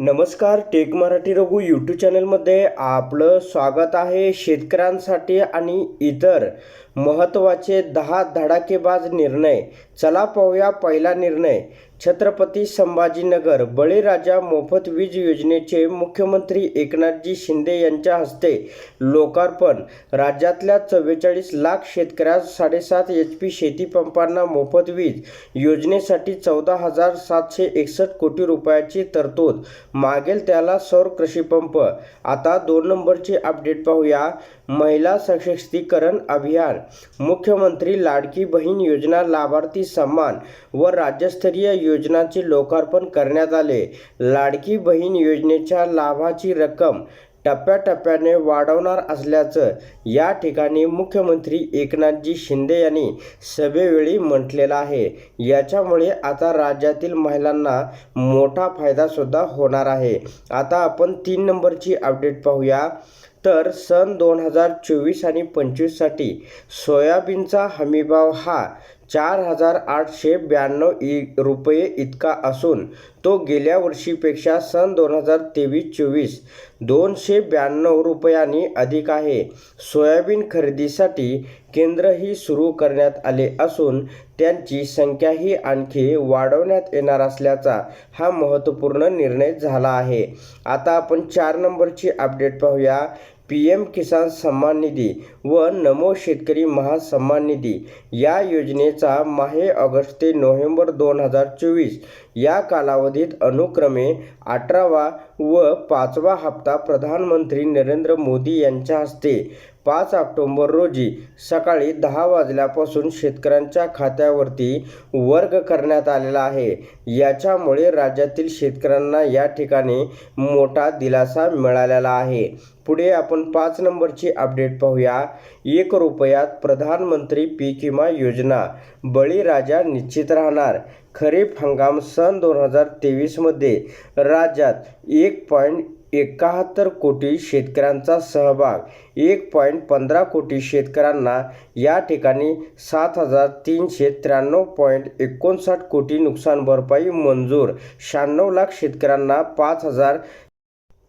नमस्कार take Marathi Raghu YouTube चॅनलमध्ये आपलं स्वागत आहे शेतकऱ्यांसाठी आणि इतर महत्त्वाचे दहा धडाकेबाज निर्णय. चला पाहूया पहिला निर्णय. छत्रपती संभाजीनगर बळीराजा मोफत वीज योजनेचे मुख्यमंत्री एकनाथजी शिंदे यांच्या हस्ते लोकार्पण. राज्यातल्या चव्वेचाळीस लाख शेतकऱ्यास साडेसात एच पी शेतीपंपांना मोफत वीज. योजनेसाठी चौदा हजार सातशे एकसष्ट कोटी रुपयाची तरतूद. मागेल त्याला सौर कृषीपंप आता दोन नंबरची अपडेट पाहूया. महिला सशक्तीकरण अभियान. मुख्यमंत्री लाडकी बहीण योजना लाभार्थी सन्मान व राज्यस्तरीय योजनांचे लोकार्पण करण्यात आले. लाडकी बहीण योजनेच्या लाभाची रक्कम टप्प्याटप्प्याने वाढवणार असल्याचं या ठिकाणी मुख्यमंत्री एकनाथजी शिंदे यांनी सभेवेळी म्हटलेलं आहे. याच्यामुळे आता राज्यातील महिलांना मोठा फायदासुद्धा होणार आहे. आता आपण तीन नंबरची अपडेट पाहूया. तर सन दोन हजार चोवीस आणि पंचवीससाठी सोयाबीनचा हमीभाव हा चार हजार आठशे ब्याण्णव इ रुपये इतका असून तो गेल्या वर्षीपेक्षा सन दोन हजार तेवीस चोवीस दोनशे ब्याण्णव रुपयांनी अधिक आहे. सोयाबीन खरेदीसाठी केंद्रही सुरू करण्यात आले असून त्यांची संख्याही आणखी वाढवण्यात येणार असल्याचा हा महत्त्वपूर्ण निर्णय झाला आहे. आता आपण चार नंबरची अपडेट पाहूया. पी एम किसान सन्मान निधी व नमो शेतकरी महासन्मान निधी या योजनेचा माहे ऑगस्ट ते नोव्हेंबर दोन हजार चोवीस या कालावधीत अनुक्रमे अठरावा व पाचवा हप्ता प्रधानमंत्री नरेंद्र मोदी यांच्या हस्ते पाच ऑक्टोंबर रोजी सकाळी दहा वाजल्यापासून शेतकऱ्यांच्या खात्यावरती वर्ग करण्यात आलेला आहे. याच्यामुळे राज्यातील शेतकऱ्यांना या ठिकाणी मोठा दिलासा मिळालेला आहे. पुढे आपण पाच नंबरची अपडेट पाहूया. एक रुपयात प्रधानमंत्री पीक विमा योजना बळीराजा निश्चित राहणार खरीप हंगाम सन दोन हजार तेवीसमध्ये राज्यात एक पॉईंट एकाहत्तर कोटी शेतकऱ्यांचा सहभाग एक पॉईंट पंधरा कोटी शेतकऱ्यांना या ठिकाणी सात हजार तीनशे त्र्याण्णव पॉईंट एकोणसाठ कोटी नुकसान भरपाई मंजूर शहाण्णव लाख शेतकऱ्यांना पाच हजार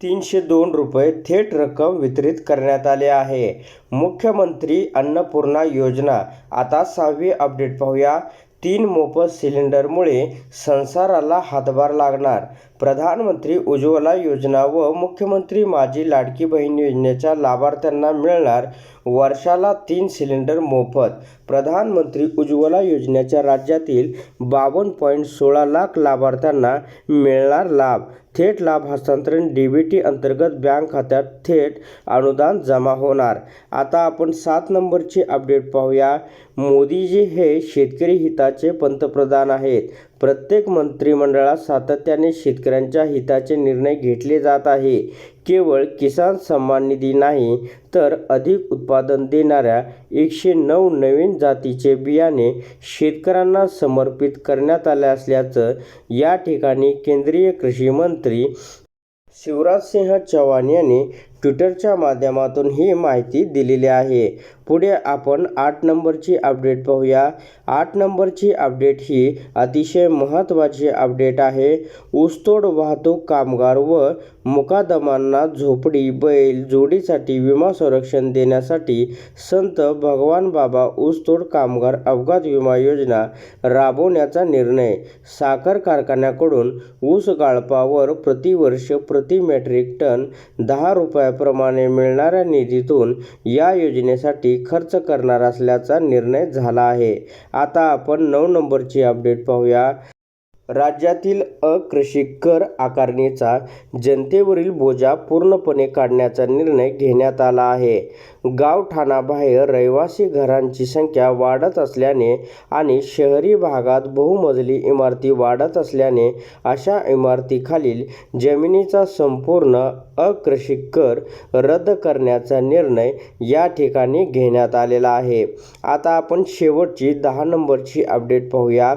तीनशे दोन रुपये थेट रक्कम वितरित करण्यात आले आहे. मुख्यमंत्री अन्नपूर्णा योजना आता सहावी अपडेट पाहूया. तीन मोफत सिलेंडरमुळे संसाराला हातभार लागणार. प्रधानमंत्री उज्ज्वला योजना व मुख्यमंत्री माझी लाडकी बहीण योजनेच्या लाभार्थ्यांना मिळणार वर्षाला तीन सिलेंडर मोफत. प्रधानमंत्री उज्ज्वला योजनेच्या राज्यातील बावन्न पॉईंट सोळा लाख लाभार्थ्यांना मिळणार लाभ. थेट लाभ हस्तांतरण डी बी टी अंतर्गत बँक खात्यात थेट अनुदान जमा होणार. आता आपण सात नंबरची अपडेट पाहूया. मोदीजी हे शेतकरी हिताचे पंतप्रधान आहेत. प्रत्येक मंत्रिमंडळात सातत्याने शेतकऱ्यांच्या हिताचे निर्णय घेतले जात आहे. केवळ किसान सन्मान निधी नाही तर अधिक उत्पादन देणाऱ्या एकशे नऊ नवीन जातीचे बियाणे शेतकऱ्यांना समर्पित करण्यात आले असल्याचं या ठिकाणी केंद्रीय कृषी मंत्री शिवराजसिंह चौहान यांनी ट्विटरच्या माध्यमातून ही माहिती दिलेली आहे. पुढे आपण आठ नंबरची अपडेट पाहूया. आठ नंबरची अपडेट ही अतिशय महत्त्वाची अपडेट आहे. ऊसतोड वाहतूक कामगार व मुकादमांना झोपडी बैल जोडीसाठी विमा संरक्षण देण्यासाठी संत भगवान बाबा ऊसतोड कामगार अपघात विमा योजना राबवण्याचा निर्णय. साखर कारखान्याकडून ऊस गाळपावर प्रतिवर्ष प्रति मेट्रिक टन दहा रुपयाप्रमाणे मिळणाऱ्या निधीतून या योजनेसाठी खर्च करणार असल्याचा निर्णय झाला आहे. आता आपण नऊ नंबरची अपडेट पाहूया. राज्यातील अकृषी कर आकारणीचा जनतेवरील बोजा पूर्णपणे काढण्याचा निर्णय घेण्यात आला आहे. गावठाणाबाहेर रहिवासी घरांची संख्या वाढत असल्याने आणि शहरी भागात बहुमजली इमारती वाढत असल्याने अशा इमारतीखालील जमिनीचा संपूर्ण अकृषी कर रद्द करण्याचा निर्णय या ठिकाणी घेण्यात आलेला आहे. आता आपण शेवटची दहा नंबरची अपडेट पाहूया.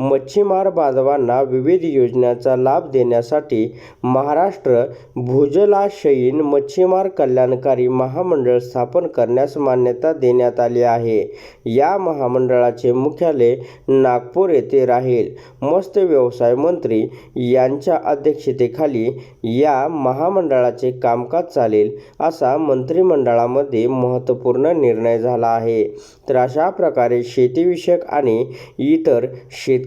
मच्छीमार बांधवांना विविध योजनांचा लाभ देण्यासाठी महाराष्ट्र भूजलाशयीन मच्छीमार कल्याणकारी महामंडळ स्थापन करण्यास मान्यता देण्यात आली आहे. या महामंडळाचे मुख्यालय नागपूर येथे राहील. मत्स्य व्यवसाय मंत्री यांच्या अध्यक्षतेखाली या महामंडळाचे कामकाज चालेल असा मंत्रिमंडळामध्ये महत्त्वपूर्ण निर्णय झाला आहे. तर अशा प्रकारे शेतीविषयक आणि इतर शेत